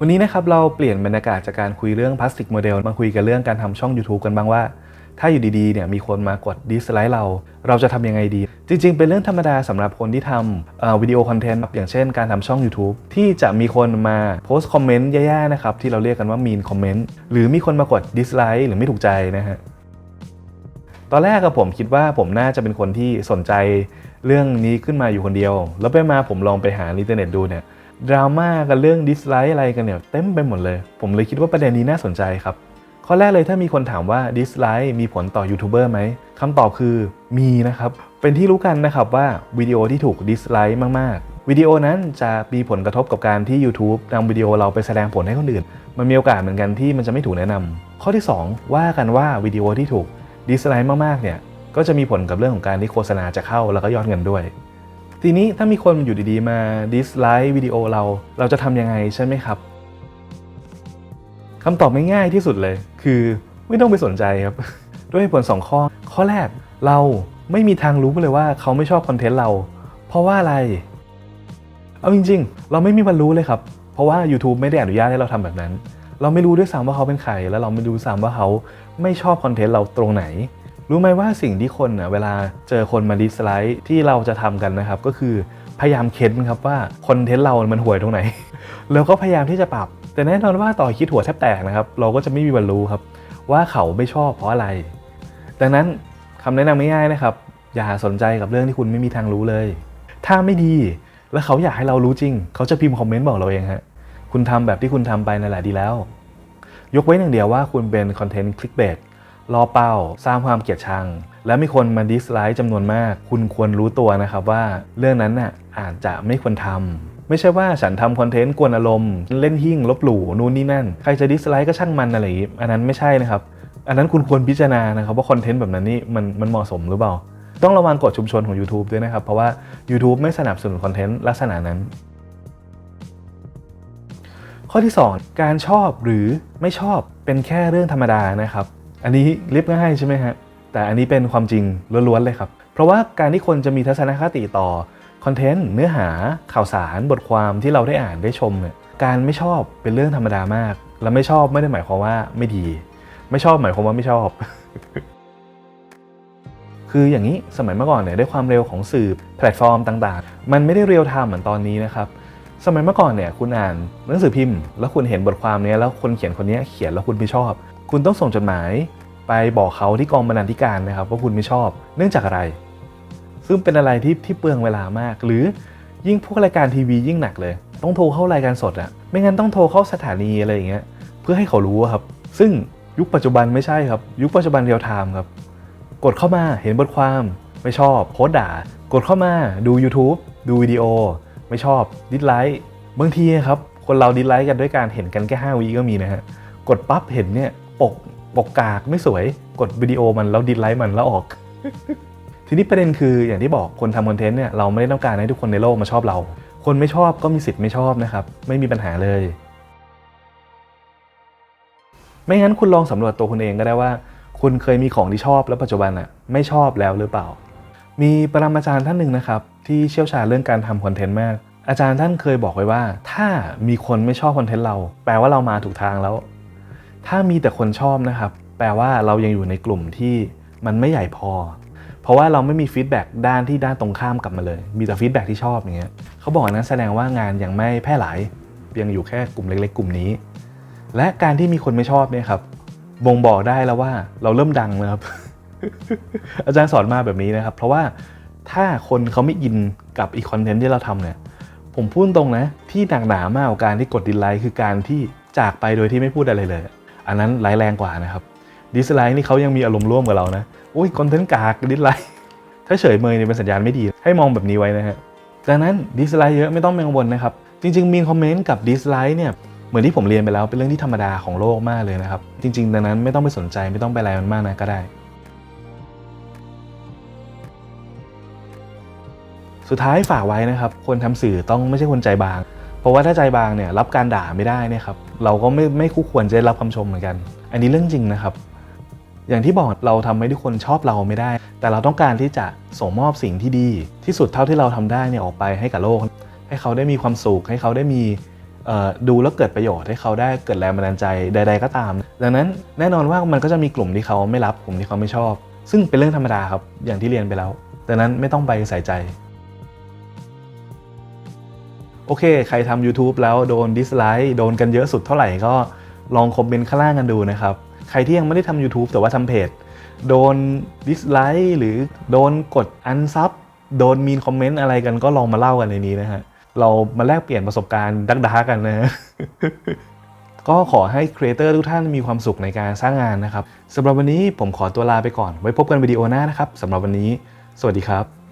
วันนี้นะครับเราเปลี่ยนบรรยากาศจากการคุยเรื่องพลาสติกโมเดลมาคุยกันเรื่องการทำช่อง YouTube กันบ้างว่า ถ้าอยู่ดีๆเนี่ยมีคนมากดดิสไลค์เรา เราจะทำยังไงดี จริงๆ เป็นเรื่องธรรมดาสำหรับคนที่ทำวิดีโอคอนเทนต์อย่างเช่นการทำช่อง YouTube ที่จะมีคนมาโพสต์คอมเมนต์แย่ๆนะครับที่เราเรียกกันว่ามีนคอมเมนต์หรือมีคนมากดดิสไลค์หรือไม่ถูกใจนะฮะตอนแรกกับผมคิดว่าผมน่าจะเป็นคนที่สนใจเรื่องนี้ขึ้นมาอยู่คนเดียว แล้วไปมาผมลองไปหาอินเทอร์เน็ตดูเนี่ย ดราม่ากันเรื่องดิสไลค์อะไรกันเนี่ยเต็มไปหมดเลย ผมเลยคิดว่าประเด็นนี้น่าสนใจครับ ข้อแรกเลยถ้ามีคนถามว่าดิสไลค์มีผลต่อยูทูบเบอร์ไหมคำตอบคือมีนะครับ เป็นที่รู้กันนะครับว่าวิดีโอที่ถูกดิสไลค์มากๆวิดีโอนั้นจะมีผลกระทบกับการที่ YouTube นำวิดีโอเราไปแสดงผลให้คนอื่น มันมีโอกาสเหมือนกันที่มันจะไม่ถูกแนะนำข้อที่ 2 ว่ากันว่าวิดีโอที่ถูกดิสไลค์มากๆเนี่ยก็จะมีผลกับเรื่องของการที่โฆษณาจะเข้าแล้วก็ยอดเงินด้วย ทีนี้ถ้ามีคนอยู่ดีๆ มาดิสไลค์วิดีโอเรา เราจะทำยังไงใช่ไหมครับคำตอบง่ายๆที่สุดเลย คือไม่ต้องไปสนใจครับ ด้วยผลสองข้อ ข้อแรกเราไม่มีทางรู้เลยว่าเขาไม่ชอบคอนเทนต์เรา เพราะว่าอะไร เอาจริงๆ เราไม่มีวันรู้เลยครับ เพราะว่า YouTube ไม่ได้อนุญาตให้เราทำแบบนั้น เราไม่รู้ด้วยซ้ำว่าเขาเป็นใคร แล้วเราไม่รู้ซ้ำว่าเขาไม่ชอบคอนเทนต์เราตรงไหน รู้ไหมว่าสิ่งที่คนน่ะเวลาเจอคนมาดิสไลค์ที่เราจะทำกันนะครับ ก็คือพยายามเค้นครับว่าคอนเทนต์เรามันห่วยตรงไหน แล้วก็พยายามที่จะปรับ แต่แน่นอนว่าต่อคิดหัวแทบแตกนะครับ เราก็จะไม่มีวันรู้ครับ ว่าเขาไม่ชอบเพราะอะไร ดังนั้นคำแนะนำง่ายๆนะครับ อย่าสนใจกับเรื่องที่คุณไม่มีทางรู้เลย ถ้าไม่ดีแล้วเขาอยากให้เรารู้จริง เขาจะพิมพ์คอมเมนต์บอกเราเองฮะคุณทำแบบที่คุณทำไปนั่นแหละดีแล้ว ยกเว้หนอย่งเดียวว่าคุณเป็นคอนเทนต์คลิกเบส ล่อเป้า สร้างความเกลียดชัง และมีคนมาดิสไลค์จำนวนมาก คุณควรรู้ตัวนะครับว่าเรื่องนั้นน่ะอาจจะไม่ควรทำไม่ใช่ว่าฉันทำคอนเทนต์กวนอารมณ์เล่นหิ่งลบหลู่นู่นนี่นั่น ใครจะดิสไลค์ก็ช่างมันอะไรอย่างงี้อันนั้นไม่ใช่นะครับ อันนั้นคุณควรพิจารณานะครับว่าคอนเทนต์แบบนั้นนี่มันมันเหมาะสมหรือเปล่า ต้องระวังกฎชุมชนของ YouTube ด้วยนะครับเพราะว่า YouTube ไม่สนับสนุนคอนเทนต์ลักษณะนั้นข้อที่ 2 การชอบหรือไม่ชอบเป็นแค่เรื่องธรรมดานะครับ อันนี้เรียบง่ายใช่ไหมฮะ แต่อันนี้เป็นความจริงล้วนๆเลยครับ เพราะว่าการที่คนจะมีทัศนคติต่อคอนเทนต์เนื้อหาข่าวสารบทความที่เราได้อ่านได้ชมเนี่ยการไม่ชอบเป็นเรื่องธรรมดามาก และไม่ชอบไม่ได้หมายความว่าไม่ดี ไม่ชอบหมายความว่าไม่ชอบ คืออย่างนี้สมัยเมื่อก่อนเนี่ยด้วยความเร็วของสื่อแพลตฟอร์มต่างๆ มันไม่ได้เรียลไทม์เหมือนตอนนี้นะครับสมัยเมื่อก่อนเนี่ยคุณอ่านหนังสือพิมพ์ แล้วคุณเห็นบทความเนี้ยแล้วคนเขียนคนเนี้ยเขียนแล้วคุณไม่ชอบ คุณต้องส่งจดหมายไปบอกเขาที่กองบรรณาธิการนะครับ ว่าคุณไม่ชอบเนื่องจากอะไร ซึ่งเป็นอะไรที่ที่เปลืองเวลามาก หรือยิ่งพวกรายการทีวียิ่งหนักเลย ต้องโทรเข้ารายการสดอะไม่งั้นต้องโทรเข้าสถานีอะไรอย่างเงี้ยเพื่อให้เขารู้ครับ ซึ่งยุคปัจจุบันไม่ใช่ครับ ยุคปัจจุบันเรียลไทม์ครับ กดเข้ามาเห็นบทความไม่ชอบโพส์ด่า กดเข้ามาดู YouTube ดูวิดีโอ ไม่ชอบดิสไลค์บางทีครับคนเราดิสไลค์กันด้วยการเห็นกันแค่5วิก็มีนะฮะกดปั๊บเห็นเนี่ย ปกปกกากไม่สวยกดวิดีโอมันแล้วดิสไลค์มันแล้วออก ทีนี้ประเด็นคืออย่างที่บอกคนทำคอนเทนต์เนี่ยเราไม่ได้ต้องการให้ทุกคนในโลกมาชอบเรา คนไม่ชอบก็มีสิทธิ์ไม่ชอบนะครับไม่มีปัญหาเลย ไม่งั้นคุณลองสำรวจตัวคุณเองก็ได้ว่า คุณเคยมีของที่ชอบแล้วปัจจุบันอะไม่ชอบแล้วหรือเปล่า มีปรมาจารย์ท่านหนึ่งนะครับที่เชี่ยวชาญเรื่องการทำคอนเทนต์มากอาจารย์ท่านเคยบอกไว้ว่า ถ้ามีคนไม่ชอบคอนเทนต์เรา แปลว่าเรามาถูกทางแล้ว ถ้ามีแต่คนชอบนะครับ แปลว่าเรายังอยู่ในกลุ่มที่มันไม่ใหญ่พอ เพราะว่าเราไม่มีฟีดแบ็กด้านที่ด้านตรงข้ามกลับมาเลย มีแต่ฟีดแบ็กที่ชอบอย่างเงี้ยเขาบอกนั้นแสดงว่างานยังไม่แพร่หลายยังอยู่แค่กลุ่มเล็ก ๆ กลุ่มนี้ และการที่มีคนไม่ชอบเนี่ยครับบ่งบอกได้แล้วว่าเราเริ่มดังนะครับ อาจารย์สอนมาแบบนี้นะครับ เพราะว่าถ้าคนเขาไม่อินกับอีคอนเทนต์ที่เราทำเนี่ยผมพูดตรงนะ ที่หนักหนามากกว่าการที่กดดิสไลค์คือการที่จากไปโดยที่ไม่พูดอะไรเลย อันนั้นร้ายแรงกว่านะครับดิสไลค์นี่เขายังมีอารมณ์ร่วมกับเรานะโอ้ยคอนเทนต์กากดิสไลค์ถ้าเฉยเมยเนี่ยเป็นสัญญาณไม่ดี ให้มองแบบนี้ไว้นะฮะดังนั้นดิสไลค์เยอะไม่ต้องกังวลนะครับ จริง ๆมีคอมเมนต์กับดิสไลค์เนี่ยเหมือนที่ผมเรียนไปแล้วเป็นเรื่องที่ธรรมดาของโลกมากเลยนะครับ จริงๆดังนั้นไม่ต้องไปสนใจไม่ต้องไปอะไรมันมากนะก็ได้ สุดท้ายฝากไว้นะครับคนทำสื่อต้องไม่ใช่คนใจบาง เพราะว่าถ้าใจบางเนี่ยรับการด่าไม่ได้เนี่ยครับเราก็ไม่ไม่คู่ควรจะได้รับคำชมเหมือนกัน อันนี้เรื่องจริงนะครับ อย่างที่บอกเราทำให้ทุกคนชอบเราไม่ได้ แต่เราต้องการที่จะส่งมอบสิ่งที่ดี ที่สุดเท่าที่เราทำได้เนี่ยออกไปให้กับโลก ให้เขาได้มีความสุขให้เขาได้มีดูแล้วเกิดประโยชน์ให้เขาได้เกิดแรงบันดาลใจใด ๆ ก็ตาม ดังนั้นแน่นอนว่ามันก็จะมีกลุ่มที่เขาไม่รับกลุ่มที่เขาไม่ชอบ ซึ่งเป็นเรื่องธรรมดาครับอย่างที่เรียนไปแล้วดังนั้นไม่ต้องไปใส่ใจ โอเค ใครทำ YouTube แล้วโดนดิสไลค์โดนกันเยอะสุดเท่าไหร่ก็ลองคอมเมนต์ข้างล่างกันดูนะครับ ใครที่ยังไม่ได้ทำ YouTube แต่ว่าทำเพจ โดนดิสไลค์หรือโดนกดอันซับโดนมีนคอมเมนต์อะไรกันก็ลองมาเล่ากันในนี้นะฮะ เรามาแลกเปลี่ยนประสบการณ์ดักดากันนะก็ขอให้ครีเอเตอร์ทุกท่านมีความสุขในการสร้างงานนะครับสำหรับวันนี้ผมขอตัวลาไปก่อน ไว้พบกันวิดีโอหน้านะครับสำหรับวันนี้ สวัสดีครับ